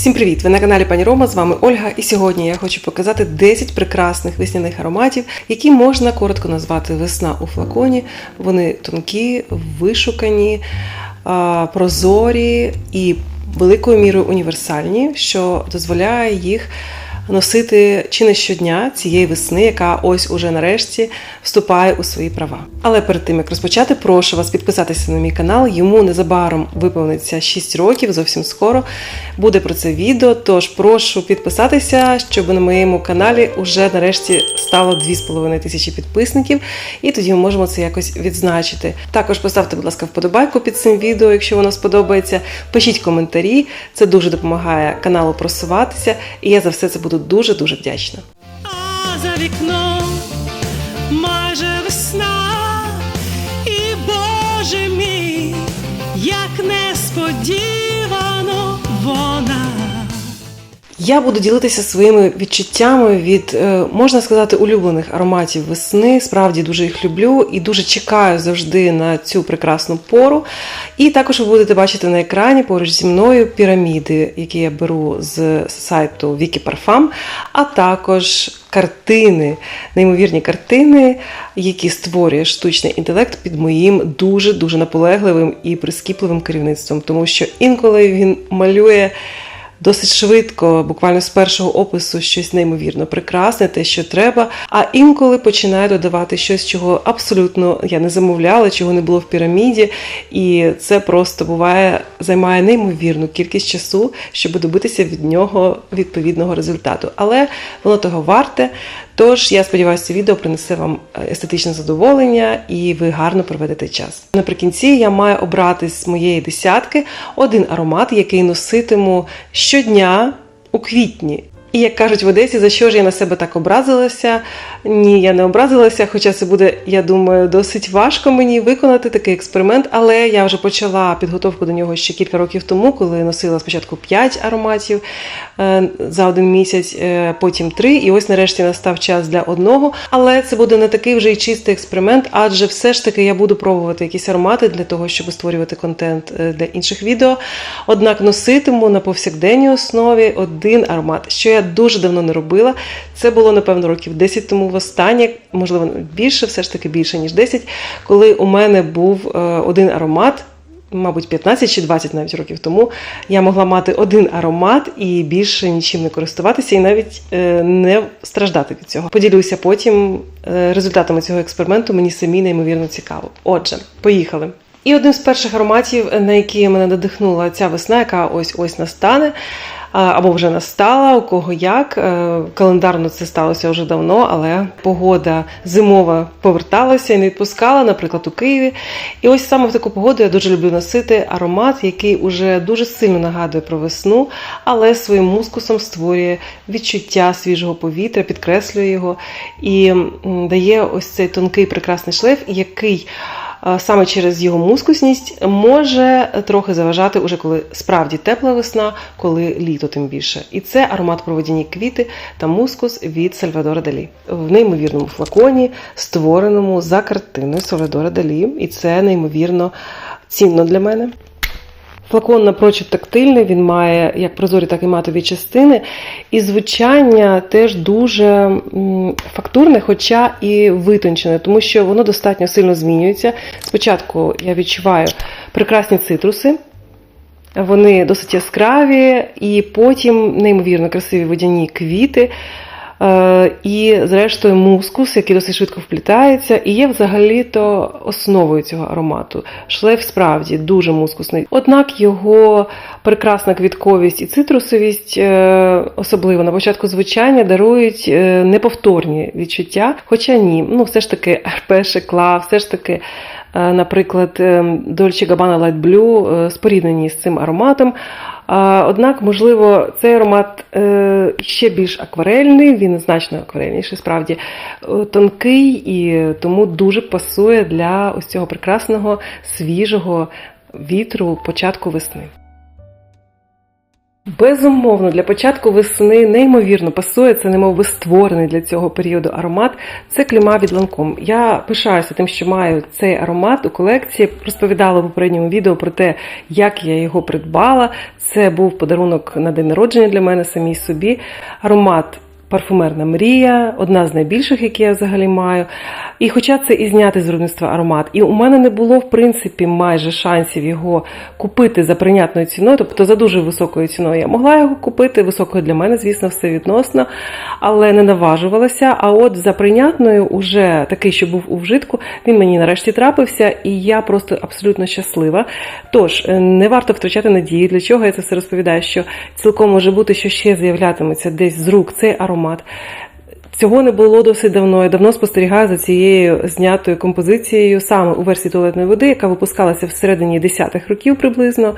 Всім привіт! Ви на каналі Пані Рома, з вами Ольга, і сьогодні я хочу показати 10 прекрасних весняних ароматів, які можна коротко назвати весна у флаконі. Вони тонкі, вишукані, прозорі і великою мірою універсальні, що дозволяє їх носити чи не щодня цієї весни, яка ось уже нарешті вступає у свої права. Але перед тим як розпочати, прошу вас підписатися на мій канал. Йому незабаром виповниться 6 років, зовсім скоро буде про це відео. Тож прошу підписатися, щоб на моєму каналі уже нарешті стало 2,5 тисячі підписників, і тоді ми можемо це якось відзначити. Також поставте, будь ласка, вподобайку під цим відео, якщо воно сподобається. Пишіть коментарі, це дуже допомагає каналу просуватися, і я за все це буду дуже дуже вдячна. А за вікном майже весна, і Боже мій, як несподівано Я буду ділитися своїми відчуттями від, е, можна сказати, улюблених ароматів весни. Справді дуже їх люблю і дуже чекаю завжди на цю прекрасну пору. І також ви будете бачити на екрані поруч зі мною піраміди, які я беру з сайту Wiki Parfum, а також картини, неймовірні картини, які створює штучний інтелект під моїм дуже дуже наполегливим і прискіпливим керівництвом, тому що інколи він малює досить швидко, буквально з першого опису, щось неймовірно прекрасне, те, що треба. А інколи починає додавати щось, чого абсолютно я не замовляла, чого не було в піраміді. І це просто буває, займає неймовірну кількість часу, щоб добитися від нього відповідного результату. Але воно того варте. Тож я сподіваюся, це відео принесе вам естетичне задоволення і ви гарно проведете час. Наприкінці я маю обрати з моєї десятки один аромат, який носитиму щодня у квітні. І як кажуть в Одесі, за що ж я на себе так образилася? Ні, я не образилася, хоча це буде, я думаю, досить важко мені виконати такий експеримент, але я вже почала підготовку до нього ще кілька років тому, коли носила спочатку 5 ароматів е, за один місяць, е, потім 3, і ось нарешті настав час для одного. Але це буде не такий вже й чистий експеримент, адже все ж таки я буду пробувати якісь аромати для того, щоб створювати контент е, для інших відео. Однак носитиму на повсякденній основі один аромат, що я дуже давно не робила. Це було, напевно, років 10 тому востаннє, можливо, більше, все ж таки більше, ніж 10, коли у мене був е, один аромат. Мабуть, 15 чи 20 навіть років тому я могла мати один аромат і більше нічим не користуватися, і навіть е, не страждати від цього. Поділюся потім е, результатами цього експерименту. Мені самі неймовірно цікаво. Отже, поїхали. І одним з перших ароматів, на які мене надихнула ця весна, яка ось ось настане. Або вже настала, у кого як. Е, Календарно це сталося вже давно, але погода зимова поверталася і не відпускала, наприклад, у Києві. І ось саме в таку погоду я дуже люблю носити аромат, який уже дуже сильно нагадує про весну, але своїм мускусом створює відчуття свіжого повітря, підкреслює його і дає ось цей тонкий прекрасний шлейф, який саме через його мускусність може трохи заважати, уже коли справді тепла весна, коли літо тим більше. І це аромат проводяні квіти та мускус від Сальвадора Далі в неймовірному флаконі, створеному за картиною Сальвадора Далі. І це неймовірно цінно для мене. Флакон напрочуд тактильний, він має як прозорі, так і матові частини. І звучання теж дуже фактурне, хоча і витончене, тому що воно достатньо сильно змінюється. Спочатку я відчуваю прекрасні цитруси. Вони досить яскраві, і потім неймовірно красиві водяні квіти. Е, І, зрештою, мускус, який досить швидко вплітається, і є взагалі-то основою цього аромату. Шлейф справді дуже мускусний. Однак його прекрасна квітковість і цитрусовість, е, особливо на початку звучання, дарують е, неповторні відчуття. Хоча ні, ну все ж таки РП Шекла, все ж таки. Е, Наприклад, е, Dolce Gabbana Light Blue е, споріднені з цим ароматом. Однак, можливо, цей аромат ще більш акварельний, він значно акварельніший, справді тонкий і тому дуже пасує для ось цього прекрасного свіжого вітру початку весни. Безумовно, для початку весни неймовірно пасує це, немов би створений для цього періоду аромат. Це кліма від ланком. Я пишаюся тим, що маю цей аромат у колекції. Розповідала в попередньому відео про те, як я його придбала. Це був подарунок на день народження для мене самій собі. Аромат Парфумерна мрія, одна з найбільших, які я взагалі маю. І хоча це і знятий з виробництва аромат, і у мене не було в принципі майже шансів його купити за прийнятною ціною, тобто за дуже високою ціною. Я могла його купити високою для мене, звісно, все відносно, але не наважувалася. А от за прийнятною, уже такий, що був у вжитку, він мені нарешті трапився, і я просто абсолютно щаслива. Тож е, не варто втрачати надію. Для чого я це все розповідаю? Що цілком може бути, що ще з'являтиметься десь з рук цей аромат. Цього не було досить давно. Я давно спостерігаю за цією знятою композицією саме у версії туалетної води, яка випускалася всередині 10-х років приблизно.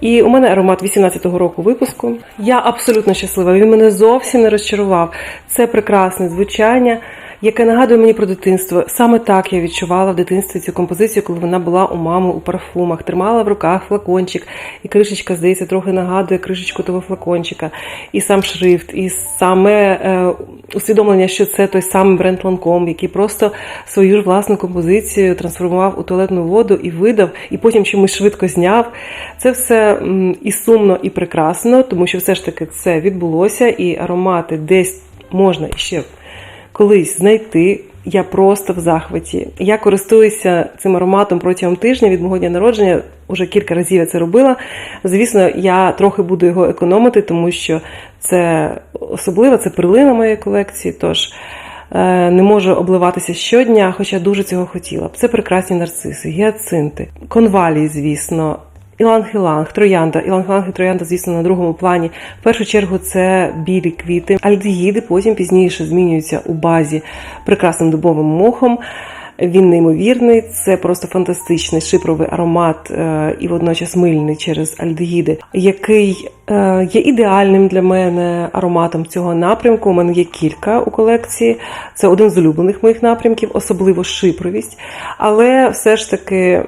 І у мене аромат 18-го року випуску. Я абсолютно щаслива. Він мене зовсім не розчарував. Це прекрасне звучання, яке нагадує мені про дитинство. Саме так я відчувала в дитинстві цю композицію, коли вона була у мами у парфумах. Тримала в руках флакончик, і кришечка, здається, трохи нагадує кришечку того флакончика, і сам шрифт, і саме е, усвідомлення, що це той самий бренд Lancome, який просто свою ж власну композицію трансформував у туалетну воду і видав, і потім чомусь швидко зняв. Це все і сумно, і прекрасно, тому що все ж таки це відбулося, і аромати десь можна ще колись знайти. Я просто в захваті. Я користуюся цим ароматом протягом тижня від мого дня народження. Уже кілька разів я це робила. Звісно, я трохи буду його економити, тому що це особливо, це перлина моєї колекції. Тож е, не можу обливатися щодня, хоча дуже цього хотіла. Це прекрасні нарциси, гіацинти, конвалії, звісно. Іланг-іланг, троянда. Іланг-іланг і троянда, звісно, на другому плані. В першу чергу це білі квіти. Альдегіди потім пізніше змінюються у базі прекрасним дубовим мохом. Він неймовірний, це просто фантастичний шипровий аромат е, і водночас мильний через альдегіди, який е, є ідеальним для мене ароматом цього напрямку. У мене є кілька у колекції. Це один з улюблених моїх напрямків, особливо шипровість. Але все ж таки.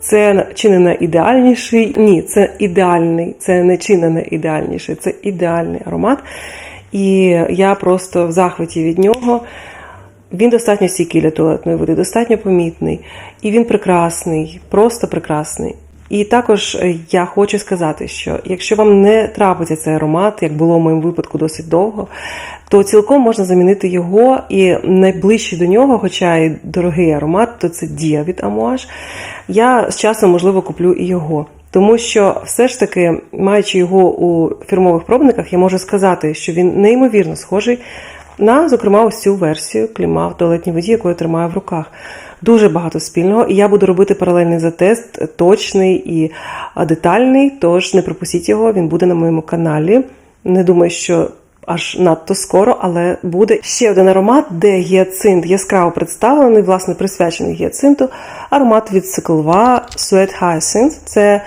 Це чи не найідеальніший? Ні, це ідеальний, це не чи не найідеальніший, це ідеальний аромат. І я просто в захваті від нього. Він достатньо стійкий для туалетної води, достатньо помітний. І він прекрасний, просто прекрасний. І також е, я хочу сказати, що якщо вам не трапиться цей аромат, як було в моєму випадку досить довго, то цілком можна замінити його і найближчий до нього, хоча і дорогий аромат, то це Дія від Амуаж. Я з часом, можливо, куплю і його. Тому що все ж таки, маючи його у фірмових пробниках, я можу сказати, що він неймовірно схожий на, зокрема, ось цю версію в туалетній воді, яку я тримаю в руках. Дуже багато спільного, і я буду робити паралельний затест, точний і детальний. Тож не пропустіть його, він буде на моєму каналі. Не думаю, що аж надто скоро, але буде ще один аромат, де гіацинт яскраво представлений, власне, присвячений гіацинту. Аромат від Циклва Sweat Hyacinth. Це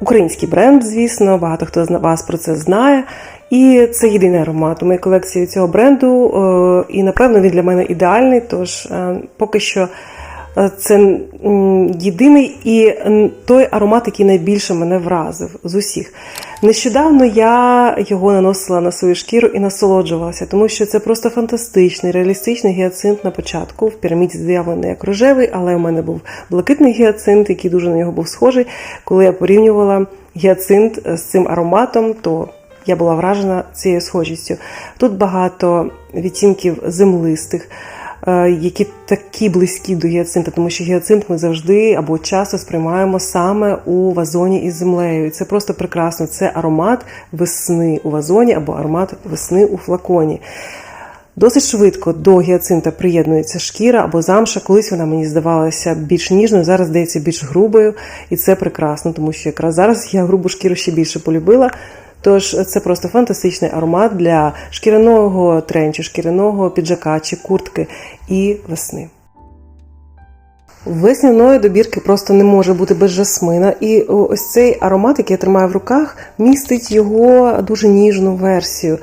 український бренд, звісно, багато хто з вас про це знає. І це єдиний аромат у моїй колекції цього бренду. е, І напевно він для мене ідеальний. Тож е, поки що це єдиний і той аромат, який найбільше мене вразив з усіх. Нещодавно я його наносила на свою шкіру і насолоджувалася, тому що це просто фантастичний, реалістичний гіацинт на початку. В піраміді з'явлений як рожевий, але у мене був блакитний гіацинт, який дуже на нього був схожий. Коли я порівнювала гіацинт з цим ароматом, то я була вражена цією схожістю. Тут багато відтінків землистих, е, які такі близькі до гіацинта, тому що гіацинт ми завжди або часто сприймаємо саме у вазоні із землею. І це просто прекрасно. Це аромат весни у вазоні або аромат весни у флаконі. Досить швидко до гіацинта приєднується шкіра або замша. Колись вона мені здавалася більш ніжною, зараз здається більш грубою, і це прекрасно, тому що якраз зараз я грубу шкіру ще більше полюбила. Тож це просто фантастичний аромат для шкіряного тренчу, шкіряного піджака чи куртки і весни. Весняної добірки просто не може бути без жасмина. І ось цей аромат, який я тримаю в руках, містить його дуже ніжну версію.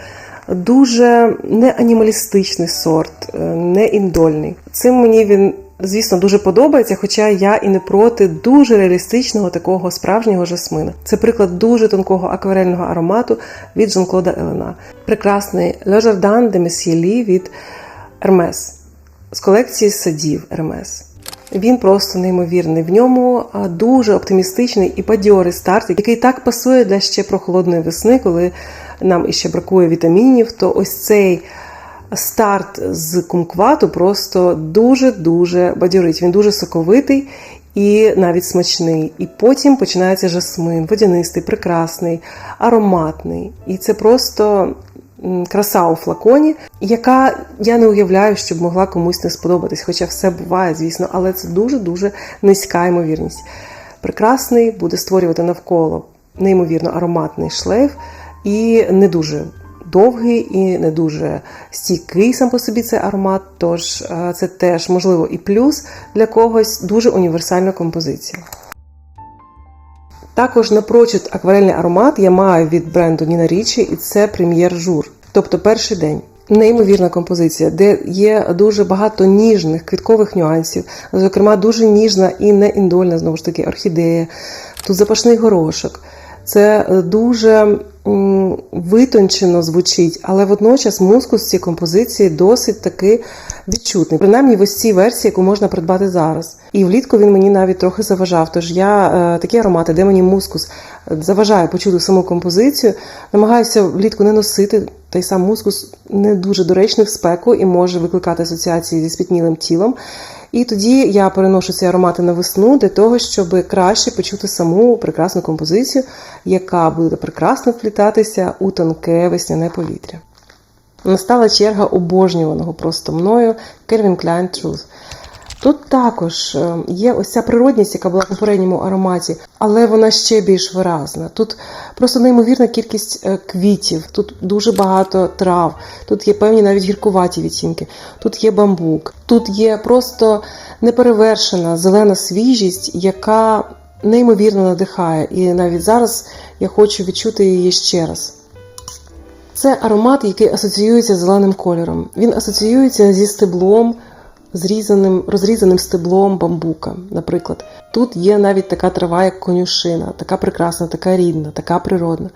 Дуже не анімалістичний сорт, е, не індольний. Цим мені він звісно, дуже подобається, хоча я і не проти дуже реалістичного такого справжнього жасмина. Це приклад дуже тонкого акварельного аромату від Жан-Клода Елена. Прекрасний Le Jardin de Monsieur від Hermes з колекції садів Hermes. Він просто неймовірний. В ньому дуже оптимістичний і бадьорий старт, який так пасує для ще прохолодної весни, коли нам іще бракує вітамінів. То ось цей старт з кумквату просто дуже-дуже бадьорить. Він дуже соковитий і навіть смачний. І потім починається жасмин, водянистий, прекрасний, ароматний. І це просто краса у флаконі, яка я не уявляю, щоб могла комусь не сподобатись. Хоча все буває, звісно, але це дуже-дуже низька ймовірність. Прекрасний буде створювати навколо неймовірно ароматний шлейф і не дуже довгий і не дуже стійкий сам по собі цей аромат. Тож е, це теж можливо і плюс для когось дуже універсальна композиція. Також напрочуд акварельний аромат я маю від бренду Ніна Річі, і це прем'єр жур, тобто перший день. Неймовірна композиція, де є дуже багато ніжних квіткових нюансів, зокрема, дуже ніжна і не індольна, знову ж таки, орхідея, тут запашний горошок. Це е, дуже витончено звучить, але водночас мускус цієї композиції досить таки відчутний. Принаймні в ось цій версії, яку можна придбати зараз. І влітку він мені навіть трохи заважав. Тож я е, такі аромати, де мені мускус заважає почути саму композицію, намагаюся влітку не носити. Та сам мускус не дуже доречний в спеку і може викликати асоціації зі спітнілим тілом. І тоді я переношу ці аромати на весну для того, щоб краще почути саму прекрасну композицію, яка буде прекрасно вплітатися у тонке весняне повітря. Настала черга обожнюваного просто мною Calvin Klein Truth. Тут також е, є ось ця природність, яка була в попередньому ароматі, але вона ще більш виразна. Тут просто неймовірна кількість е, квітів, тут дуже багато трав, тут є певні навіть гіркуваті відтінки, тут є бамбук, тут є просто неперевершена зелена свіжість, яка неймовірно надихає. І навіть зараз я хочу відчути її ще раз. Це аромат, який асоціюється з зеленим кольором. Він асоціюється зі стеблом, зрізаним, розрізаним стеблом бамбука, наприклад. Тут є навіть така трава, як конюшина, така прекрасна, така рідна, така природна.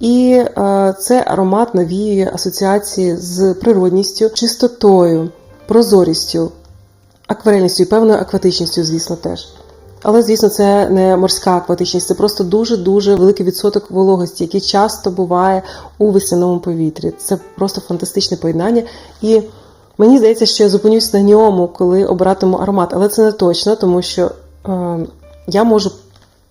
І е, це аромат навіює асоціації з природністю, чистотою, прозорістю, акварельністю і певною акватичністю, звісно, теж. Але, звісно, це не морська акватичність, це просто дуже-дуже великий відсоток вологості, який часто буває у весняному повітрі. Це просто фантастичне поєднання. І мені здається, що я зупинюсь на ньому, коли обиратиму аромат. Але це не точно, тому що е, я можу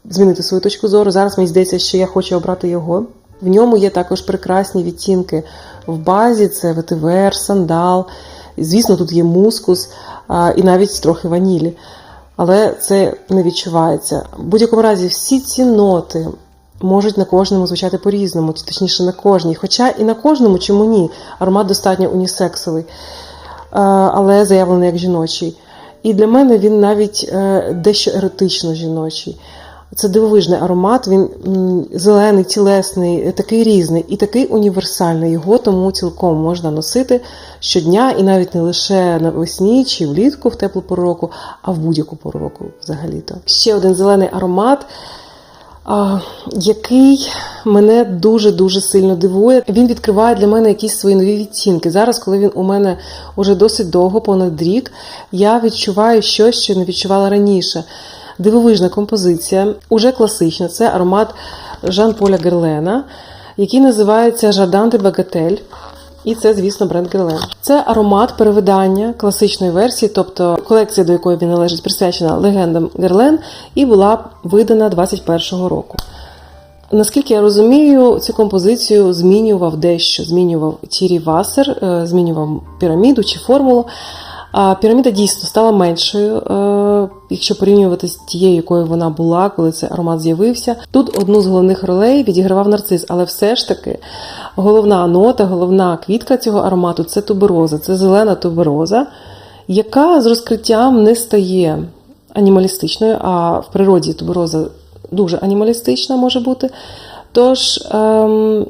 змінити свою точку зору. Зараз мені здається, що я хочу обрати його. В ньому є також прекрасні відтінки в базі: це ветивер, сандал. Звісно, тут є мускус а, і навіть трохи ванілі. Але це не відчувається. В будь-якому разі, всі ці ноти можуть на кожному звучати по-різному, точніше на кожній. Хоча і на кожному, чому ні, аромат достатньо унісексовий, але заявлений як жіночий. І для мене він навіть е, дещо еротично жіночий. Це дивовижний аромат, він зелений, тілесний, такий різний і такий універсальний. Його тому цілком можна носити щодня, і навіть не лише навесні чи влітку в теплу пору року, а в будь-яку пору року взагалі-то. Ще один зелений аромат. Який мене дуже дуже сильно дивує. Він відкриває для мене якісь свої нові відтінки. Зараз, коли він у мене уже досить довго, понад рік, я відчуваю щось, що не відчувала раніше дивовижна композиція, уже класична. Це аромат Жан-Поля Герлена, який називається Жадан де Багатель. І це, звісно, бренд Герлен. Це аромат перевидання класичної версії, тобто колекція, до якої він належить, присвячена легендам Герлен, і була видана 21-го року. Наскільки я розумію, цю композицію змінював дещо. Змінював Тірі Васер, е, змінював піраміду чи формулу. А піраміда дійсно стала меншою, е, якщо порівнювати з тією, якою вона була, коли цей аромат з'явився. Тут одну з головних ролей відігравав нарцис, але все ж таки головна нота, головна квітка цього аромату це тубероза, це зелена тубероза, яка з розкриттям не стає анімалістичною, а в природі тубероза дуже анімалістична може бути. Тож ем,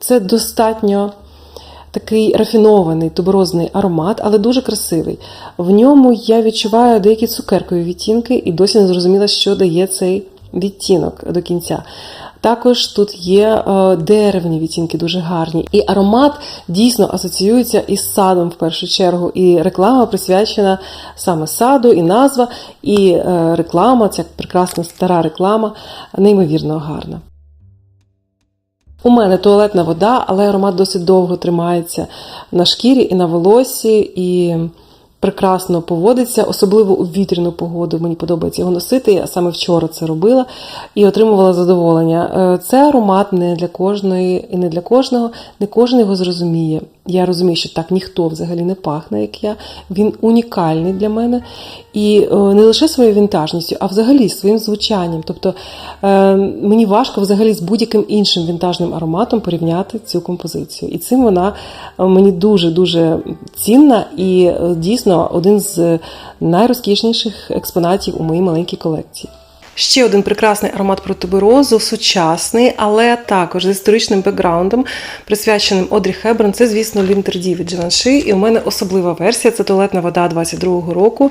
це достатньо такий рафінований туберозний аромат, але дуже красивий. В ньому я відчуваю деякі цукеркові відтінки і досі не зрозуміла, що дає цей відтінок до кінця. Також тут є е, деревні відтінки, дуже гарні. І аромат дійсно асоціюється із садом в першу чергу. І реклама присвячена саме саду, і назва, і е, реклама, ця прекрасна стара реклама, неймовірно гарна. У мене туалетна вода, але аромат досить довго тримається на шкірі і на волосі, і прекрасно поводиться, особливо у вітряну погоду. Мені подобається його носити. Я саме вчора це робила і отримувала задоволення. Е, Це аромат не для кожної і не для кожного, не кожен його зрозуміє. Я розумію, що так ніхто взагалі не пахне, як я. Він унікальний для мене. І е, не лише своєю вінтажністю, а взагалі своїм звучанням. Тобто е, мені важко взагалі з будь-яким іншим вінтажним ароматом порівняти цю композицію. І цим вона е, мені дуже-дуже цінна і дійсно один з найрозкішніших експонатів у моїй маленькій колекції. Ще один прекрасний аромат протиберозу, сучасний, але також з історичним бекграундом, присвяченим Одрі Хеберн. Це, звісно, Лінтерді від Givenchy. І у мене особлива версія це туалетна вода 22-го року.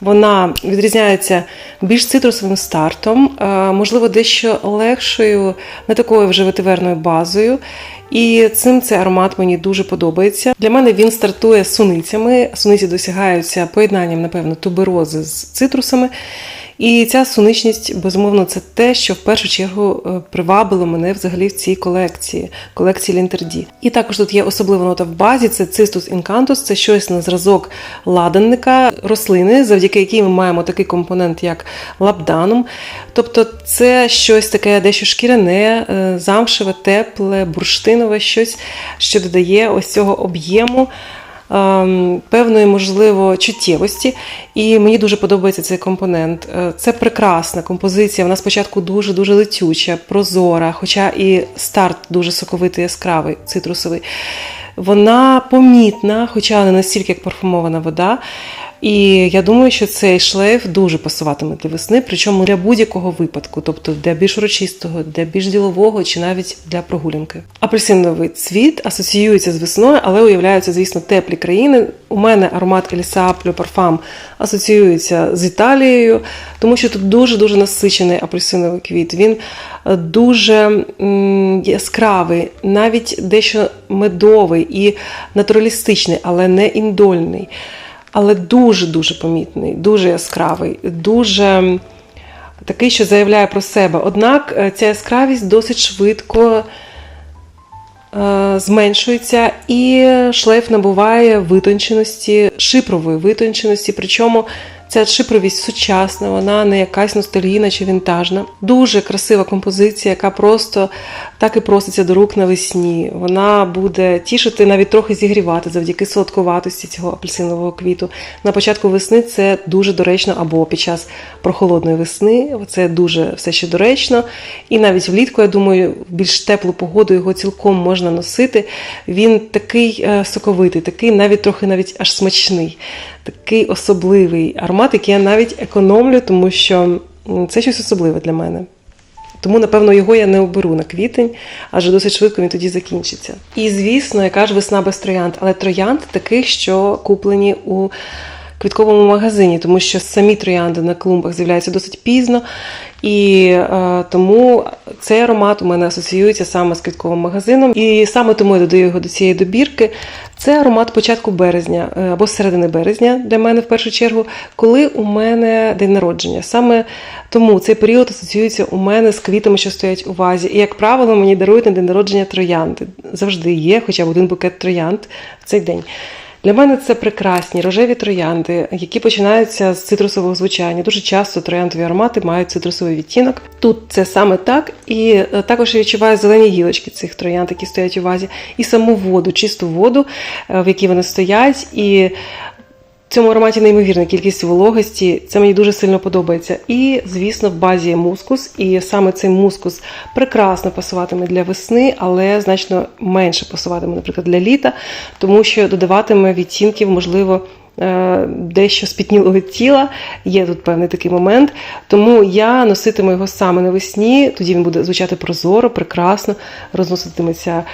Вона відрізняється більш цитрусовим стартом, е, можливо, дещо легшою, не такою вже ветиверною базою. І цим цей аромат мені дуже подобається. Для мене він стартує з суницями. Суниці досягаються поєднанням, напевно, туберози з цитрусами. І ця суничність, безумовно, це те, що в першу чергу е, привабило мене взагалі в цій колекції, колекції Лінтерді. І також тут є особлива нота в базі: це цистус інкантус, це щось на зразок ладанника, рослини, завдяки якій ми маємо такий компонент, як лабданум. Тобто, це щось таке дещо шкіряне, е, замшеве, тепле, бурштинове, щось, що додає ось цього об'єму певної, можливо, чуттєвості. І мені дуже подобається цей компонент. Е, Це прекрасна композиція. Вона спочатку дуже-дуже летюча, прозора, хоча і старт дуже соковитий, яскравий, цитрусовий. Вона помітна, хоча не настільки, як парфумована вода. І я думаю, що цей шлейф дуже пасуватиме для весни, причому для будь-якого випадку, тобто для більш урочистого, для більш ділового чи навіть для прогулянки. Апельсиновий цвіт асоціюється з весною, але уявляються, звісно, теплі країни. У мене аромат Еліса Парфам асоціюється з Італією, тому що тут дуже дуже насичений апельсиновий квіт. Він е, дуже яскравий, навіть дещо медовий і натуралістичний, але не індольний але дуже-дуже помітний, дуже яскравий, дуже такий, що заявляє про себе. Однак е, ця яскравість досить швидко е, зменшується, і шлейф набуває витонченості, шипрової витонченості. Причому ця шипровість сучасна, вона не якась ностальгійна чи вінтажна. Дуже красива композиція, яка просто так і проситься до рук навесні. Вона буде тішити, навіть трохи зігрівати завдяки солодкуватості цього апельсинового квіту. На початку весни це дуже доречно, або під час прохолодної весни це дуже все ще доречно. І навіть влітку, я думаю, в більш теплу погоду його цілком можна носити. Він такий е, соковитий, такий навіть трохи навіть аж смачний, такий особливий аромат, який я навіть економлю, тому що це щось особливе для мене. Тому, напевно, його я не оберу на квітень, адже досить швидко він тоді закінчиться. І, звісно, яка ж весна без троянд, але троянд таких, що куплені у квітковому магазині, тому що самі троянди на клумбах з'являються досить пізно. І е, тому цей аромат у мене асоціюється саме з квітковим магазином. І саме тому я додаю його до цієї добірки. Це аромат початку березня е, або середини березня для мене в першу чергу, коли у мене день народження. Саме тому цей період асоціюється у мене з квітами, що стоять у вазі. І, як правило, мені дарують на день народження троянди. Завжди є, хоча б один букет троянд в цей день. Для мене це прекрасні рожеві троянди, які починаються з цитрусового звучання. Дуже часто трояндові аромати мають цитрусовий відтінок. Тут це саме так, і е, також я відчуваю зелені гілочки цих троянд, які стоять у вазі, і саму воду, чисту воду, е, в якій вони стоять. І цьому ароматі неймовірна кількість вологості. Це мені дуже сильно подобається. І, звісно, в базі є мускус, і саме цей мускус прекрасно пасуватиме для весни, але значно менше пасуватиме, наприклад, для літа, тому що додаватиме відтінків, можливо, дещо спітнілого тіла. Є тут певний такий момент. Тому я носитиму його саме навесні. Тоді він буде звучати прозоро, прекрасно, розноситиметься е,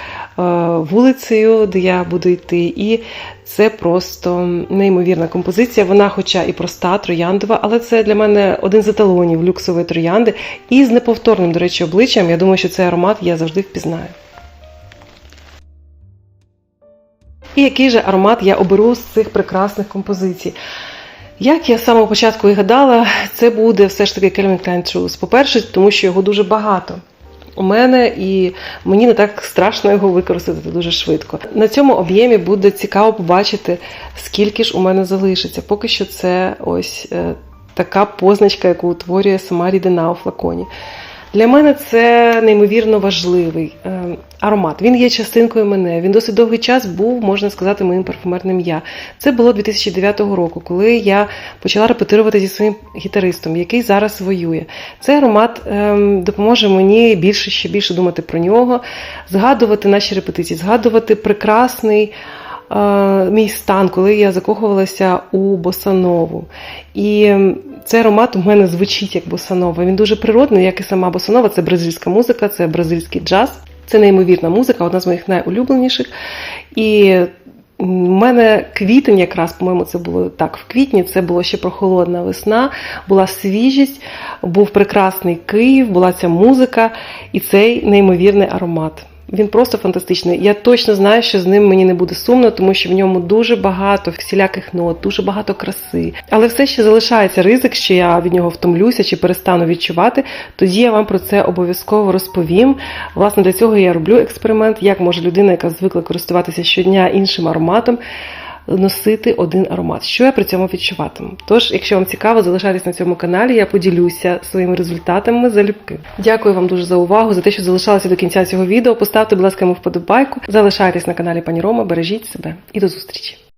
вулицею, де я буду йти. І це просто неймовірна композиція. Вона, хоча і проста, трояндова, але це для мене один з еталонів люксової троянди. І з неповторним, до речі, обличчям. Я думаю, що цей аромат я завжди впізнаю. І який же аромат я оберу з цих прекрасних композицій? Як я з самого початку і гадала, це буде все ж таки Calvin Klein Truth. По-перше, тому що його дуже багато. У мене і мені не так страшно його використати дуже швидко. На цьому об'ємі буде цікаво побачити, скільки ж у мене залишиться. Поки що це ось е, така позначка, яку утворює сама рідина у флаконі. Для мене це неймовірно важливий е, аромат. Він є частинкою мене. Він досить довгий час був, можна сказати, моїм парфумерним я. Це було 2009 року, коли я почала репетирувати зі своїм гітаристом, який зараз воює. Цей аромат е, допоможе мені більше ще більше думати про нього, згадувати наші репетиції, згадувати прекрасний. Е, Мій стан, коли я закохувалася у босанову. І цей аромат у мене звучить як босанова. Він дуже природний, як і сама босанова. Це бразильська музика, це бразильський джаз. Це неймовірна музика, одна з моїх найулюбленіших. І у мене квітень, якраз, по-моєму, це було так в квітні. Це було ще прохолодна весна, була свіжість, був прекрасний Київ, була ця музика і цей неймовірний аромат. Він просто фантастичний. Я точно знаю, що з ним мені не буде сумно, тому що в ньому дуже багато всіляких нот, дуже багато краси. Але все ще залишається ризик, що я від нього втомлюся чи перестану відчувати. Тоді я вам про це обов'язково розповім. Власне, для цього я роблю експеримент, як може людина, яка звикла користуватися щодня іншим ароматом. Носити один аромат, що я при цьому відчуватиму. Тож, якщо вам цікаво, залишайтесь на цьому каналі, я поділюся своїми результатами залюбки. Дякую вам дуже за увагу, за те, що залишалися до кінця цього відео. Поставте, будь ласка, йому вподобайку. Залишайтесь на каналі Пані Рома, бережіть себе і до зустрічі!